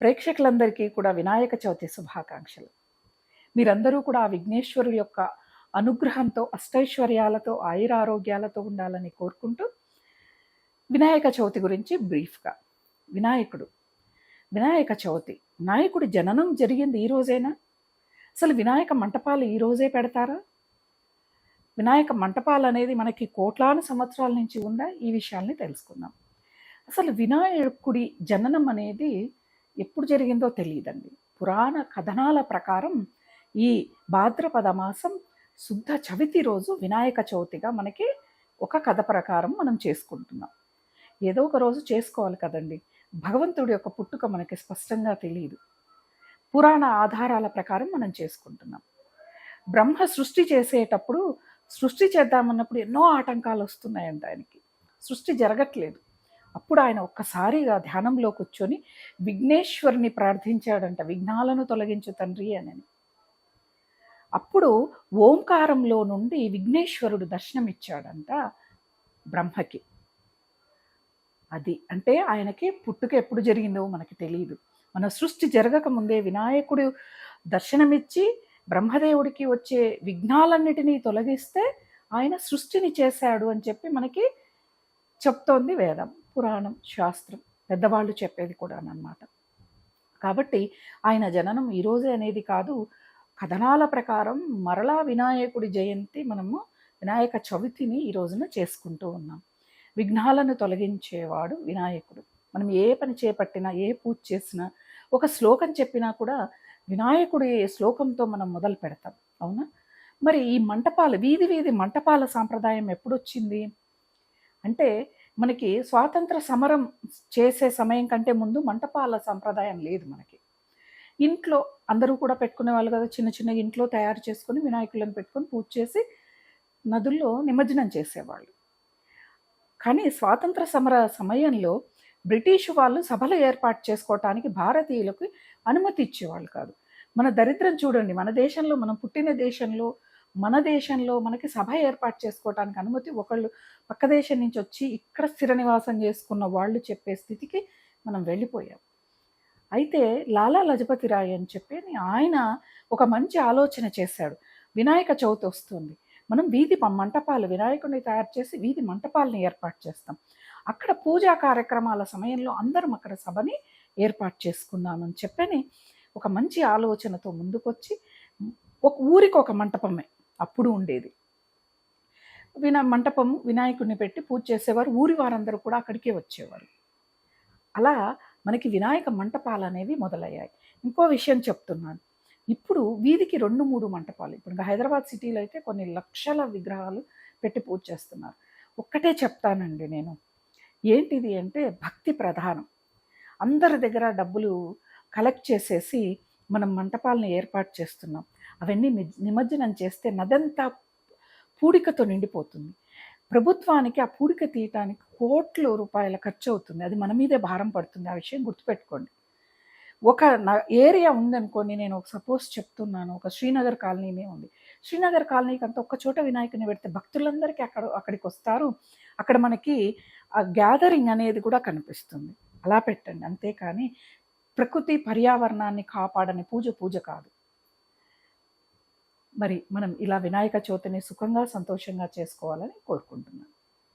ప్రేక్షకులందరికీ కూడా వినాయక చవితి శుభాకాంక్షలు. మీరందరూ కూడా ఆ విఘ్నేశ్వరు యొక్క అనుగ్రహంతో అష్టైశ్వర్యాలతో ఆయురారోగ్యాలతో ఉండాలని కోరుకుంటూ వినాయక చవితి గురించి బ్రీఫ్గా. వినాయకుడు. వినాయక చవితి. వినాయకుడి జననం జరిగింది ఈ అసలు వినాయక మంటపాలు ఈ రోజే పెడతారా? వినాయక మంటపాలు అనేది మనకి కోట్లాను సంవత్సరాల నుంచి ఉందా? ఈ విషయాల్ని తెలుసుకుందాం. అసలు వినాయకుడి జననం అనేది ఎప్పుడు జరిగిందో తెలియదండి. పురాణ కథనాల ప్రకారం ఈ భాద్రపద మాసం శుద్ధ చవితి రోజు వినాయక చవితిగా మనకి ఒక కథ ప్రకారం మనం చేసుకుంటున్నాం. ఏదో ఒక రోజు చేసుకోవాలి కదండి. భగవంతుడి యొక్క పుట్టుక మనకి స్పష్టంగా తెలియదు పురాణ ఆధారాల ప్రకారం మనం చేసుకుంటున్నాం. బ్రహ్మ సృష్టి చేసేటప్పుడు సృష్టి చేద్దామన్నప్పుడు ఎన్నో ఆటంకాలు వస్తున్నాయంట ఆయనకి. సృష్టి జరగట్లేదు. అప్పుడు ఆయన ఒక్కసారిగా ధ్యానంలో కూర్చొని విఘ్నేశ్వరుని ప్రార్థించాడంట విఘ్నాలను తొలగించు తండ్రి అని అప్పుడు ఓంకారంలో నుండి విఘ్నేశ్వరుడు దర్శనమిచ్చాడంట బ్రహ్మకి. అది అంటే ఆయనకి పుట్టుక ఎప్పుడు జరిగిందో మనకి తెలియదు మన సృష్టి జరగక ముందే వినాయకుడు దర్శనమిచ్చి బ్రహ్మదేవుడికి వచ్చే విఘ్నాలన్నిటినీ తొలగిస్తే ఆయన సృష్టిని చేశాడు అని చెప్పి మనకి చెప్తోంది వేదం. పురాణం శాస్త్రం పెద్దవాళ్ళు చెప్పేది కూడా అన్నమాట కాబట్టి ఆయన జననం ఈరోజే అనేది కాదు కథనాల ప్రకారం మరలా వినాయకుడి జయంతి మనము వినాయక చవితిని ఈ రోజున చేసుకుంటూ ఉన్నాం. విఘ్నాలను తొలగించేవాడు వినాయకుడు. మనం ఏ పని చేపట్టినా ఏ పూజ చేసినా ఒక శ్లోకం చెప్పినా కూడా వినాయకుడి శ్లోకంతో మనం మొదలు పెడతాం. అవునా? మరి ఈ మంటపాలు వీధి వీధి మంటపాల సాంప్రదాయం ఎప్పుడొచ్చింది? అంటే మనకి స్వాతంత్ర సమరం చేసే సమయం కంటే ముందు మంటపాల సాంప్రదాయం లేదు మనకి. ఇంట్లో అందరూ కూడా పెట్టుకునే వాళ్ళు కదా చిన్న చిన్న ఇంట్లో తయారు చేసుకుని వినాయకులను పెట్టుకొని పూజ చేసి నదుల్లో నిమజ్జనం చేసేవాళ్ళు. కానీ స్వాతంత్ర సమర సమయంలో బ్రిటిష్ వాళ్ళు సభలు ఏర్పాటు చేసుకోవటానికి భారతీయులకు అనుమతి ఇచ్చేవాళ్ళు కాదు. మన దరిద్రం చూడండి మన దేశంలో మనం పుట్టిన దేశంలో మన దేశంలో మనకి సభ ఏర్పాటు చేసుకోవటానికి అనుమతి ఒకళ్ళు పక్క దేశం నుంచి వచ్చి ఇక్కడ స్థిర నివాసం చేసుకున్న వాళ్ళు చెప్పే స్థితికి మనం వెళ్ళిపోయాం. అయితే లాలా లజపతి రాయ్ అని చెప్పి ఆయన ఒక మంచి ఆలోచన చేశాడు. వినాయక చవితి వస్తుంది. మనం వీధి మంటపాలు వినాయకుడిని తయారు చేసి వీధి మంటపాలను ఏర్పాటు చేస్తాం. అక్కడ పూజా కార్యక్రమాల సమయంలో అందరం అక్కడ సభని ఏర్పాటు చేసుకున్నామని చెప్పని ఒక మంచి ఆలోచనతో ముందుకొచ్చి ఒక ఊరికి ఒక మంటపమే అప్పుడు ఉండేది. వినా మంటపం వినాయకుడిని పెట్టి పూజ చేసేవారు. ఊరి వారందరూ కూడా అక్కడికే వచ్చేవారు. అలా మనకి వినాయక మంటపాలు అనేవి మొదలయ్యాయి. ఇంకో విషయం చెప్తున్నాను. ఇప్పుడు వీధికి రెండు మూడు మంటపాలు. ఇప్పుడు హైదరాబాద్ సిటీలో అయితే కొన్ని లక్షల విగ్రహాలు పెట్టి పూజ చేస్తున్నారు. ఒక్కటే చెప్తానండి నేను. ఏంటిది అంటే భక్తి ప్రధానం. అందరి దగ్గర డబ్బులు కలెక్ట్ చేసేసి మనం మంటపాలను ఏర్పాటు చేస్తున్నాం. అవన్నీ నిమజ్జనం చేస్తే నదంతా పూడికతో నిండిపోతుంది. ప్రభుత్వానికి ఆ పూడిక తీయటానికి కోట్ల రూపాయల ఖర్చు అవుతుంది అది మన మీదే భారం పడుతుంది. ఆ విషయం గుర్తుపెట్టుకోండి. ఒక ఏరియా ఉందనుకోండి నేను ఒక సపోజ్ చెప్తున్నాను. ఒక శ్రీనగర్ కాలనీనే ఉంది. శ్రీనగర్ కాలనీకి అంతా ఒక్క చోట వినాయకుని పెడితే భక్తులందరికీ అక్కడ అక్కడికి వస్తారు. అక్కడ మనకి ఆ గ్యాదరింగ్ అనేది కూడా కనిపిస్తుంది. అలా పెట్టండి. అంతేకాని ప్రకృతి పర్యావరణాన్ని కాపాడని పూజ పూజ కాదు. మరి మనం ఇలా వినాయక చవితిని సుఖంగా సంతోషంగా చేసుకోవాలని కోరుకుంటున్నాను.